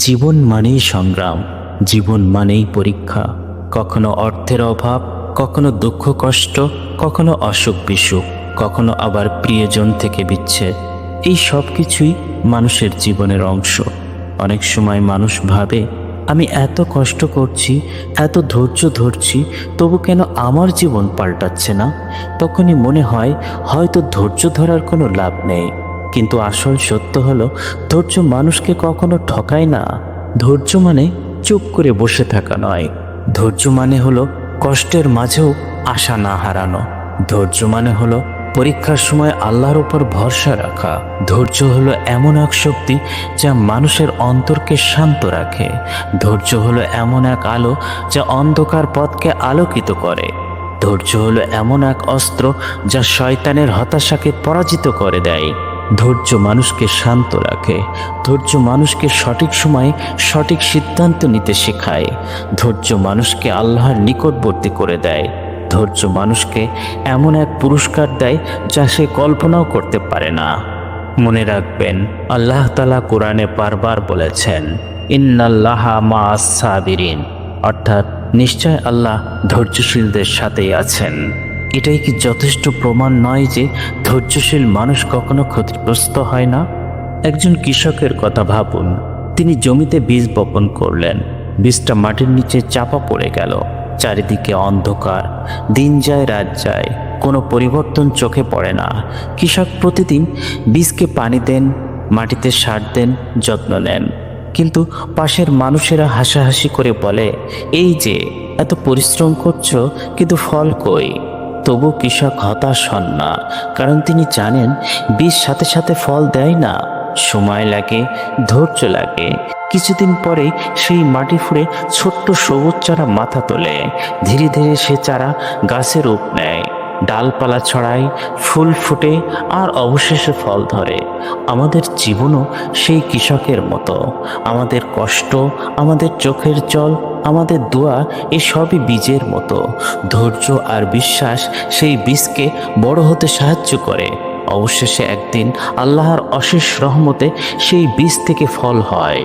জীবন মানেই সংগ্রাম, জীবন মানেই পরীক্ষা। কখনো অর্থের অভাব, কখনো দুঃখ কষ্ট, কখনো অসুখ বিসুখ, কখনো আবার প্রিয়জন থেকে বিচ্ছেদ। এই সব কিছুই মানুষের জীবনের অংশ। অনেক সময় মানুষ ভাবে, আমি এত কষ্ট করছি, এত ধৈর্য ধরছি, তবু কেন আমার জীবন পাল্টাচ্ছে না? তখনই মনে হয়, হয়তো ধৈর্য ধরার কোনো লাভ নেই। কিন্তু আসল সত্য হলো, ধৈর্য মানুষকে কখনো ঠকায় না। ধৈর্য মানে চুপ করে বসে থাকা নয়। ধৈর্য মানে হলো কষ্টের মাঝেও আশা না হারানো। ধৈর্য মানে হলো পরীক্ষার সময় আল্লাহর উপর ভরসা রাখা। ধৈর্য হলো এমন এক শক্তি যা মানুষের অন্তরকে শান্ত রাখে। ধৈর্য হলো এমন এক আলো যা অন্ধকার পথকে আলোকিত করে। ধৈর্য হলো এমন এক অস্ত্র যা শয়তানের হতাশাকে পরাজিত করে দেয়। ধৈর্য মানুষকে শান্ত রাখে। ধৈর্য মানুষকে সঠিক সময়ে সঠিক সিদ্ধান্ত নিতে শেখায়। ধৈর্য মানুষকে আল্লাহর নিকটবর্তী করে দেয়। ধৈর্য মানুষকে এমন এক পুরস্কার দেয় যা সে কল্পনাও করতে পারে না। মনে রাখবেন, আল্লাহ তালা কোরআনে বারবার বলেছেন, ইন্নাল্লাহা মা সাবিরিন। অর্থাৎ নিশ্চয় আল্লাহ ধৈর্যশীলদের সাথেই আছেন। এটাই কি যথেষ্ট প্রমাণ নয় যে ধৈর্যশীল মানুষ কখনো ক্ষতিগ্রস্ত হয় না? একজন কৃষকের কথা ভাবুন। তিনি জমিতে বীজ বপন করলেন। বীজটা মাটির নিচে চাপা পড়ে গেল। চারিদিকে অন্ধকার। দিন যায়, রাত যায়। কোনো পরিবর্তন চোখে পড়ে না। কৃষক প্রতিদিন বীজকে পানি দেন, মাটিতে সার দেন, যত্ন নেন। কিন্তু পাশের মানুষেরা হাসাহাসি করে বলে, এই যে, এত পরিশ্রম করছ, কিন্তু ফল কই? তবু কৃষক হতাশ হন না, কারণ তিনি জানেন বীজ সাথে সাথে ফল দেয় না, সময় লাগে, ধৈর্য লাগে। কিছুদিন পরে সেই মাটি ফুঁড়ে ছোট্ট সবুজ চারা মাথা তোলে। ধীরে ধীরে সে চারা গাছে রূপ নেয়। ডালপালা ছড়ায়, ফুল ফুটে আর অবশেষে ফল ধরে। আমাদের জীবনও সেই কৃষকের মতো। আমাদের কষ্ট, আমাদের চোখের জল, আমাদের দোয়া এসবই বীজের মতো। ধৈর্য আর বিশ্বাস সেই বীজকে বড় হতে সাহায্য করে। অবশেষে একদিন আল্লাহর অশেষ রহমতে সেই বীজ থেকে ফল হয়।